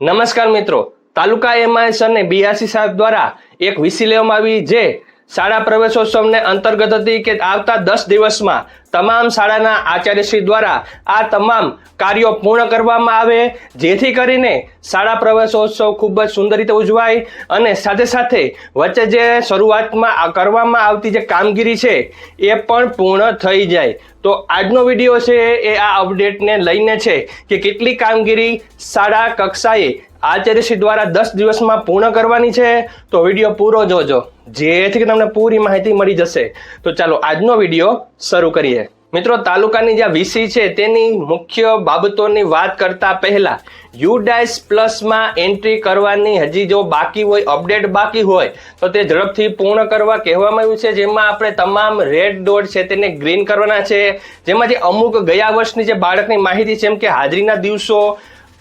નમસ્કાર મિત્રો તાલુકા એમઆઈએસ અને બીઆરસી સાહેબ દ્વારા એક વીસી લેવામાં આવી જે શાળા પ્રવેશોત્સવને અંતર્ગત હતી કે આવતા દસ દિવસમાં તમામ શાળાના આચાર્યશ્રી દ્વારા આ તમામ કાર્યો પૂર્ણ કરવામાં આવે, જેથી કરીને શાળા પ્રવેશોત્સવ ખૂબ જ સુંદર રીતે ઉજવાય અને સાથે સાથે વચ્ચે જે શરૂઆતમાં કરવામાં આવતી જે કામગીરી છે, એ પણ પૂર્ણ થઈ જાય. તો આજનો વીડિયો છે એ આ અપડેટને લઈને છે કે કેટલી કામગીરી શાળા કક્ષાએ આચાર્યશ્રી દ્વારા દસ દિવસમાં પૂર્ણ કરવાની છે, તો વીડિયો પૂરો જોજો. જેથી કે તમને પૂરી માહિતી મળી જશે. તો ચાલો, આજનો વીડિયો શરૂ કરીએ. મિત્રો, તાલુકાની જે વીસી છે, તેની મુખ્ય બાબતોની વાત કરતા પહેલા યુડાઇસ પ્લસમાં એન્ટ્રી કરવાની હજી જો બાકી હોય, અપડેટ બાકી હોય, તો તે ઝડપથી પૂર્ણ કરવા કહેવામાં આવ્યું છે. જેમાં આપણે તમામ રેડ ડોટ છે, તેને ગ્રીન કરવાના છે. જેમાં જે અમુક ગયા વર્ષની જે બાળકની માહિતી છે જેમ કે હાજરીના દિવસો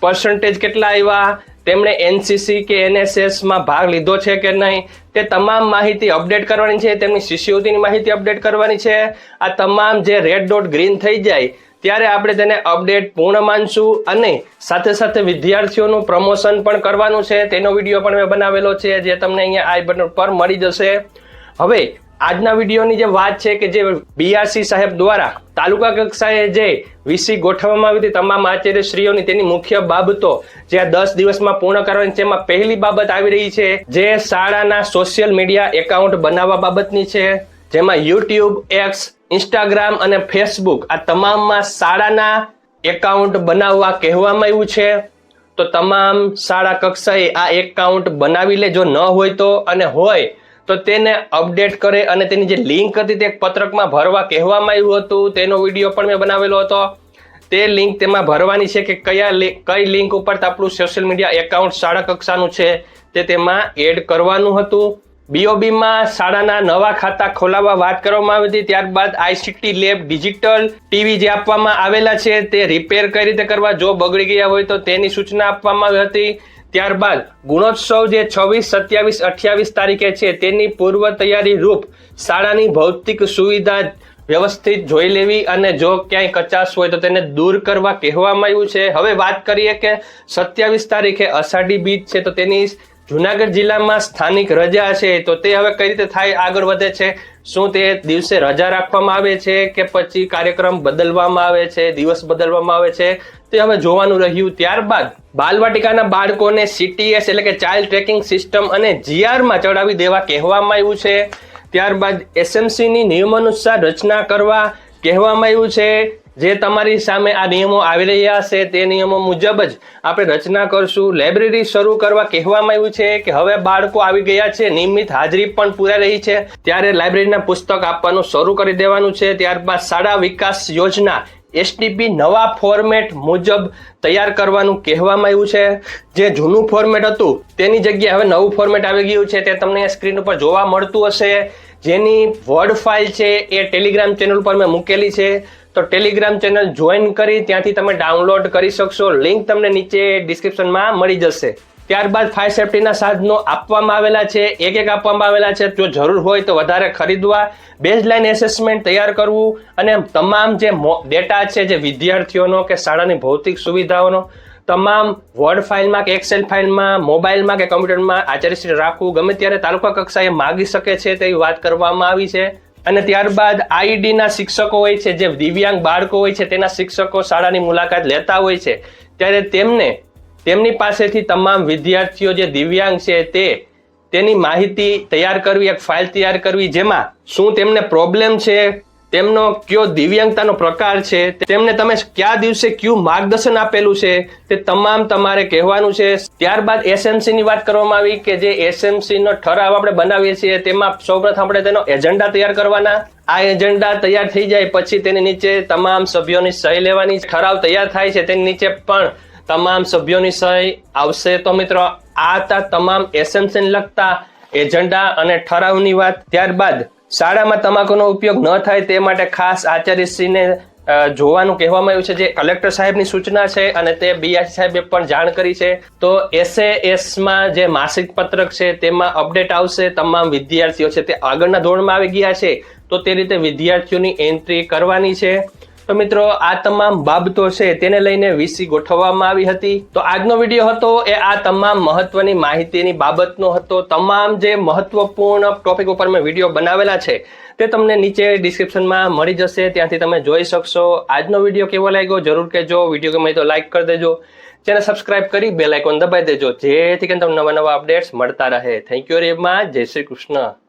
પર્સન્ટેજ કેટલા આવ્યા તેમણે એનસીસી કે એનએસએસમાં ભાગ લીધો છે કે નહીં, તે તમામ માહિતી અપડેટ કરવાની છે, તેમની શિષ્યવૃત્તિની માહિતી અપડેટ કરવાની છે. આ તમામ જે રેડ ડોટ ગ્રીન થઈ જાય, ત્યારે આપણે તેને અપડેટ પૂર્ણ માનશું અને સાથે સાથે વિદ્યાર્થીઓનું પ્રમોશન પણ કરવાનું છે. તેનો વીડિયો પણ મેં બનાવેલો છે, જે તમને અહીંયા આઈ બટન પર મળી જશે. હવે આજના વિડીયોની જે વાત છે કે જે બીઆરસી સાહેબ દ્વારા તાલુકા કક્ષાએ જે વીસી ગોઠવવામાં આવી હતી, તમામ આચાર્યશ્રીઓની તેની મુખ્ય બાબતો જે આ દસ દિવસમાં પૂર્ણ કરવાની છે, એમાં પહેલી બાબત આવી રહી છે જે શાળાના સોશિયલ મીડિયા એકાઉન્ટ બનાવવા બાબતની છે, જેમાં યુટ્યુબ એક્સ ઇન્સ્ટાગ્રામ અને ફેસબુક આ તમામમાં શાળાના એકાઉન્ટ બનાવવા કહેવામાં આવ્યું છે. તો તમામ શાળા કક્ષાએ આ એકાઉન્ટ બનાવી લે જો ન હોય તો અને હોય તો તેને અપડેટ કરે અને તેની જે લિંક હતી તે પત્રકમાં ભરવા કહેવામાં આવ્યું હતું. તેનો વીડિયો પણ મેં બનાવેલો હતો. તે લિંક તેમાં ભરવાની છે કે કયા કઈ લિંક ઉપર આપણું સોશિયલ મીડિયા એકાઉન્ટ શાળા કક્ષાનું છે તે તેમાં એડ કરવાનું હતું. બીઓબીમાં શાળાના નવા ખાતા ખોલાવવા વાત કરવામાં આવી હતી. ત્યારબાદ આઈસીટી લેબ ડિજિટલ ટીવી જે આપવામાં આવેલા છે તે રિપેર કઈ રીતે કરવા, જો બગડી ગયા હોય તો તેની સૂચના આપવામાં આવી હતી. ત્યારબાદ ગુણોત્સવ જે છવ્વીસ, સત્યાવીસ, અઠ્યાવીસ તારીખે છે, તેની પૂર્વ તૈયારી રૂપ શાળાની ભૌતિક સુવિધા વ્યવસ્થિત જોઈ લેવી અને જો ક્યાંય કચાશ હોય તો તેને દૂર કરવા કહેવામાં આવ્યું છે. હવે વાત કરીએ કે સત્યાવીસ તારીખે અષાઢી બીજ છે, તો તેની જુનાગઢ જિલ્લામાં સ્થાનિક રજા છે, તો તે હવે કઈ રીતે થાય, આગળ વધે છે? શું તે દિવસે રજા રાખવામાં આવે છે કે પછી કાર્યક્રમ બદલવામાં આવે છે, દિવસ બદલવામાં આવે છે? તે હવે જોવાનું રહ્યું. ત્યારબાદ બાલવાટિકાના બાળકોને સીટીએસ એટલે કે ચાઇલ્ડ ટ્રેકિંગ સિસ્ટમ અને જીઆરમાં ચડાવી દેવા કહેવામાં આવ્યું છે. ત્યારબાદ એસએમસીની નિયમાનુસાર રચના કરવા કહેવામાં આવ્યું છે. જે તમારી સામે આ નિયમો આવી રહ્યા છે, તે નિયમો મુજબ જ આપણે રચના કરશું. લાઇબ્રેરી શરૂ કરવા કહેવામાં આવ્યું છે કે હવે બાળકો આવી ગયા છે, નિયમિત હાજરી પણ પૂરા રહી છે. ત્યારે લાઇબ્રેરીના પુસ્તક આપવાનું શરૂ કરી દેવાનું છે. ત્યારબાદ શાળા વિકાસ યોજના એસટીપી નવા ફોર્મેટ મુજબ તૈયાર કરવાનું કહેવામાં આવ્યું છે. જે જૂનું ફોર્મેટ હતું, તેની જગ્યાએ હવે નવું ફોર્મેટ આવી ગયું છે. તે તમને સ્ક્રીન ઉપર જોવા મળતું હશે. જેની વર્ડ ફાઇલ છે, એ ટેલિગ્રામ ચેનલ પર મેં મૂકેલી છે. તો ટેલિગ્રામ ચેનલ જોઈન કરી, ત્યાંથી તમે ડાઉનલોડ કરી શકશો. લિંક તમને નીચે ડિસ્ક્રિપ્શનમાં મળી જશે. ત્યારબાદ ફાયર સેફ્ટીના સાધનો આપવામાં આવેલા છે. એક એક આપવામાં આવેલા છે. જો જરૂર હોય તો વધારે ખરીદવા. બેઝલાઇન એસેસમેન્ટ તૈયાર કરવું અને તમામ જે ડેટા છે જે વિદ્યાર્થીઓનો કે શાળાની ભૌતિક સુવિધાઓનો, તમામ વર્ડ ફાઇલમાં કે એક્સેલ ફાઇલમાં મોબાઈલમાં કે કમ્પ્યુટરમાં આચાર્યશ્રી રાખવું. ગમે ત્યારે તાલુકા કક્ષાએ માગી શકે છે તેવી વાત કરવામાં આવી છે. અને ત્યારબાદ આઈડીના શિક્ષકો હોય છે, જે દિવ્યાંગ બાળકો હોય છે, તેના શિક્ષકો શાળાની મુલાકાત લેતા હોય છે. ત્યારે તેમને, તેમની પાસેથી તમામ વિદ્યાર્થીઓ જે દિવ્યાંગ છે તે, તેની માહિતી તૈયાર કરવી, એક ફાઇલ તૈયાર કરવી, જેમાં શું તેમને પ્રોબ્લેમ છે તેમનો કયો દિવ્યાંગતાનો પ્રકાર છે, તેમને તમે કયા દિવસે કયું માર્ગદર્શન આપેલું છે, તે તમામ તમારે કહેવાનું છે. ત્યારબાદ એસએમસી ની વાત કરવામાં આવી કે જે એસએમસી નો ઠરાવ આપણે બનાવીએ છીએ, તેમાં સૌપ્રથમ આપણે તેનો એજન્ડા તૈયાર કરવાના. આ એજન્ડા તૈયાર થઈ જાય પછી તેની નીચે તમામ સભ્યોની સહી લેવાની. ઠરાવ તૈયાર થાય છે તેની નીચે પણ તમામ સભ્યોની સહી આવશે. તો મિત્રો, આ હતા તમામ એસએમસી ને લગતા એજન્ડા અને ઠરાવની વાત. ત્યારબાદ શાળામાં તમાકુનો ઉપયોગ ન થાય તે માટે ખાસ આચાર્યશ્રીને જોવાનું કહેવામાં આવ્યું છે જે કલેક્ટર સાહેબની સૂચના છે અને તે બીઆરસી સાહેબે પણ જાણ કરી છે. તો એસએએસમાં જે માસિક પત્રક છે તેમાં અપડેટ આવશે. તમામ વિદ્યાર્થીઓ છે તે આગળના ધોરણમાં આવી ગયા છે. તો તે રીતે વિદ્યાર્થીઓની એન્ટ્રી કરવાની છે. તો મિત્રો, આ તમામ બાબતો છે તેને લઈને વીસી ગોઠવવામાં આવી હતી. તો આજનો વીડિયો હતો એ આ તમામ મહત્વની માહિતીની બાબતનો હતો. તમામ જે મહત્વપૂર્ણ ટોપિક ઉપર મેં વીડિયો બનાવેલા છે તે તમને નીચે ડિસ્ક્રિપ્શનમાં મળી જશે. ત્યાંથી તમે જોઈ શકશો. આજનો વીડિયો કેવો લાગ્યો જરૂર કહેજો. વીડિયો ગમે તો લાઈક કરી દેજો. ચેનલ સબસ્ક્રાઇબ કરી બેલ આઇકોન દબાઈ દેજો. જેથી કરીને તમને નવા નવા અપડેટ્સ મળતા રહે. થેન્ક યુ મચ જય શ્રી કૃષ્ણ.